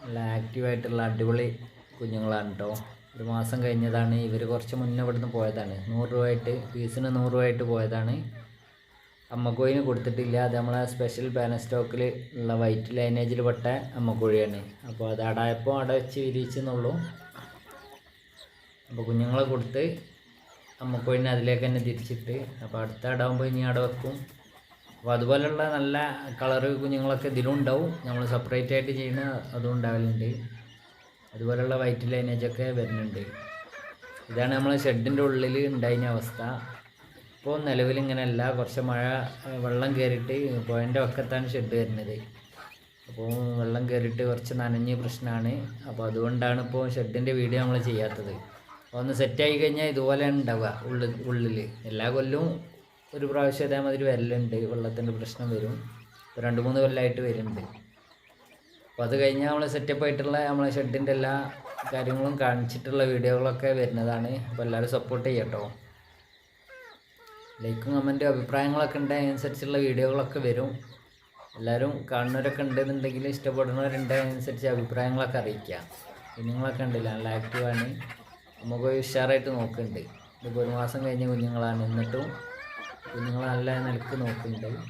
നല്ല ആക്റ്റീവായിട്ടുള്ള അടിപൊളി കുഞ്ഞുങ്ങളാണ് കേട്ടോ ഒരു മാസം കഴിഞ്ഞതാണ് ഇവർ കുറച്ച് മുന്നേ ഇവിടുന്ന് പോയതാണ്. നൂറ് രൂപയായിട്ട് ഫീസിന് നൂറ് രൂപയായിട്ട് പോയതാണ്. അമ്മക്കോയിന് കൊടുത്തിട്ടില്ല. അത് നമ്മളെ സ്പെഷ്യൽ ബാനർ സ്റ്റോക്കിൽ ഉള്ള വൈറ്റ് ലൈനേജിൽ പെട്ട അമ്മക്കോഴിയാണ്. അപ്പോൾ അത് അടായപ്പോൾ അട വെച്ച് വിരിച്ചെന്നുള്ളൂ അപ്പോൾ കുഞ്ഞുങ്ങളെ കൊടുത്ത് അമ്മക്കോഴിനെ അതിലേക്ക് തന്നെ തിരിച്ചിട്ട് അപ്പോൾ അടുത്ത അടാകുമ്പോൾ ഇനി അട വെക്കും. അപ്പോൾ അതുപോലെയുള്ള നല്ല കളറ് കുഞ്ഞുങ്ങളൊക്കെ ഇതിലുണ്ടാവും. നമ്മൾ സെപ്പറേറ്റ് ആയിട്ട് ചെയ്യുന്ന അതും ഉണ്ടാവലുണ്ട്. അതുപോലെയുള്ള വൈറ്റ് ലൈനേജൊക്കെ വരുന്നുണ്ട്. ഇതാണ് നമ്മൾ ഷെഡിന്റെ ഉള്ളിൽ ഉണ്ടായിരുന്ന അവസ്ഥ. ഇപ്പോൾ നിലവിൽ ഇങ്ങനെയല്ല. കുറച്ച് മഴ വെള്ളം കയറിയിട്ട് പുഴന്റെ വക്കത്താണ് ഷെഡ് വരുന്നത്. അപ്പോൾ വെള്ളം കയറിയിട്ട് കുറച്ച് നനഞ്ഞ് പ്രശ്നമാണ് അപ്പോൾ അതുകൊണ്ടാണ് ഇപ്പോൾ ഷെഡിന്റെ വീഡിയോ നമ്മൾ ചെയ്യാത്തത്. അപ്പോൾ ഒന്ന് സെറ്റായി കഴിഞ്ഞാൽ ഇതുപോലെയാണ് ഉണ്ടാവുക ഉള്ളിൽ ഉള്ളിൽ എല്ലാ കൊല്ലവും ഒരു പ്രാവശ്യം അതേമാതിരി വരലുണ്ട് വെള്ളത്തിന്റെ പ്രശ്നം വരും. രണ്ട് മൂന്ന് കൊല്ലമായിട്ട് വരുന്നുണ്ട്. അപ്പോൾ അത് കഴിഞ്ഞാൽ നമ്മൾ സെറ്റപ്പ് ആയിട്ടുള്ള നമ്മളെ ഷെഡിന്റെ എല്ലാ കാര്യങ്ങളും കാണിച്ചിട്ടുള്ള വീഡിയോകളൊക്കെ വരുന്നതാണ്. അപ്പോൾ എല്ലാവരും സപ്പോർട്ട് ചെയ്യട്ടോ. ലൈക്കും കമന്റും അഭിപ്രായങ്ങളൊക്കെ ഉണ്ട്. അതിനനുസരിച്ചുള്ള വീഡിയോകളൊക്കെ വരും. എല്ലാവരും കാണുന്നവരൊക്കെ ഉണ്ടെന്നുണ്ടെങ്കിൽ ഇഷ്ടപ്പെടുന്നവരുണ്ട് അതിനനുസരിച്ച് അഭിപ്രായങ്ങളൊക്കെ അറിയിക്കുക. കുഞ്ഞുങ്ങളൊക്കെ ഉണ്ടല്ലോ നല്ല ആക്റ്റീവാണ് നമുക്ക് ഉഷാറായിട്ട് നോക്കുന്നുണ്ട്. ഇതിപ്പോൾ ഒരു മാസം കഴിഞ്ഞ കുഞ്ഞുങ്ങളാണ്. എന്നിട്ടും കുഞ്ഞുങ്ങൾ നല്ല നിലയ്ക്ക് നോക്കുന്നുണ്ട്.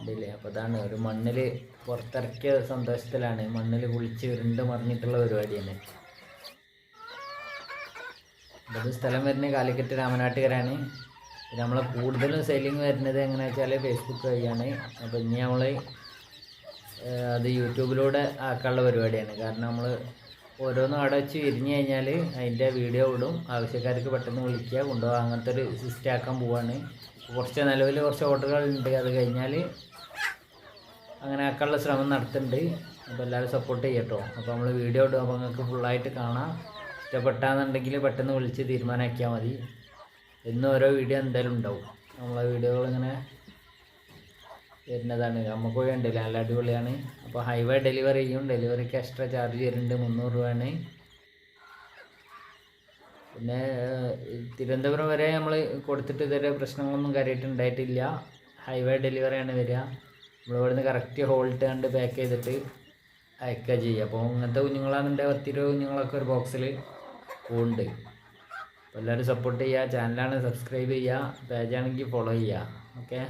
അതില്ലേ അപ്പോൾ അതാണ് ഒരു മണ്ണിൽ പുറത്തിറക്കിയ സന്തോഷത്തിലാണ്. മണ്ണിൽ കുളിച്ച് ഉരുണ്ട് മറിഞ്ഞിട്ടുള്ള പരിപാടി തന്നെ അത് സ്ഥലം വരുന്നത് കാലിക്കറ്റ് രാമനാട്ടുകരാണ് നമ്മളെ കൂടുതലും സെല്ലിങ് വരുന്നത് എങ്ങനെ വെച്ചാൽ ഫേസ്ബുക്ക് വഴിയാണ്. അപ്പോൾ ഇനി നമ്മൾ അത് യൂട്യൂബിലൂടെ ആക്കാനുള്ള പരിപാടിയാണ്. കാരണം നമ്മൾ ഓരോന്നും അവിടെ വെച്ച് വിരിഞ്ഞു കഴിഞ്ഞാൽ അതിന്റെ വീഡിയോ ഇടും. ആവശ്യക്കാർക്ക് പെട്ടെന്ന് വിളിക്കുക കൊണ്ടുപോകാം. അങ്ങനത്തെ ഒരു സിസ്റ്റം ആക്കാൻ പോവാണ്. കുറച്ച് നിലവിൽ കുറച്ച് ഓർഡറുകൾ ഉണ്ട്. അത് കഴിഞ്ഞാൽ അങ്ങനെ ആക്കാനുള്ള ശ്രമം നടത്തുന്നുണ്ട്. അപ്പോൾ എല്ലാവരും സപ്പോർട്ട് ചെയ്യട്ടോ അപ്പോൾ നമ്മൾ വീഡിയോ ഇടും. അപ്പോൾ നിങ്ങൾക്ക് ഫുള്ളായിട്ട് കാണാം. ഇഷ്ടപ്പെട്ടാന്നുണ്ടെങ്കിൽ പെട്ടെന്ന് വിളിച്ച് തീരുമാനമാക്കിയാൽ മതി. എന്നും ഓരോ വീഡിയോ എന്തായാലും ഉണ്ടാവും. നമ്മളെ വീഡിയോകൾ ഇങ്ങനെ വരുന്നതാണ്. നമുക്ക് ഉണ്ടല്ലോ നല്ല അടിപൊളിയാണ്. അപ്പോൾ ഹൈവേ ഡെലിവറി ചെയ്യും. ഡെലിവറിക്ക് എക്സ്ട്രാ ചാർജ് വരുന്നുണ്ട്. മുന്നൂറ് രൂപയാണ്. പിന്നെ തിരുവനന്തപുരം വരെ നമ്മൾ കൊടുത്തിട്ട് ഇതുവരെ പ്രശ്നങ്ങളൊന്നും കാര്യമായിട്ട് ഉണ്ടായിട്ടില്ല. ഹൈവേ ഡെലിവറിയാണ് വരിക. നമ്മൾ ഇവിടുന്ന് കറക്റ്റ് ഹോൾട്ട് കണ്ട് പാക്ക് ചെയ്തിട്ട് അയക്കുക ചെയ്യുക. അപ്പോൾ ഇങ്ങനത്തെ കുഞ്ഞുങ്ങളാണെന്നുണ്ടെങ്കിൽ പത്തിരുപത് കുഞ്ഞുങ്ങളൊക്കെ ഒരു ബോക്സിൽ പോകുന്നുണ്ട് അപ്പോൾ എല്ലാവരും സപ്പോർട്ട് ചെയ്യുക. ചാനലാണ് സബ്സ്ക്രൈബ് ചെയ്യുക. പേജാണെങ്കിൽ ഫോളോ ചെയ്യുക. ഓക്കെ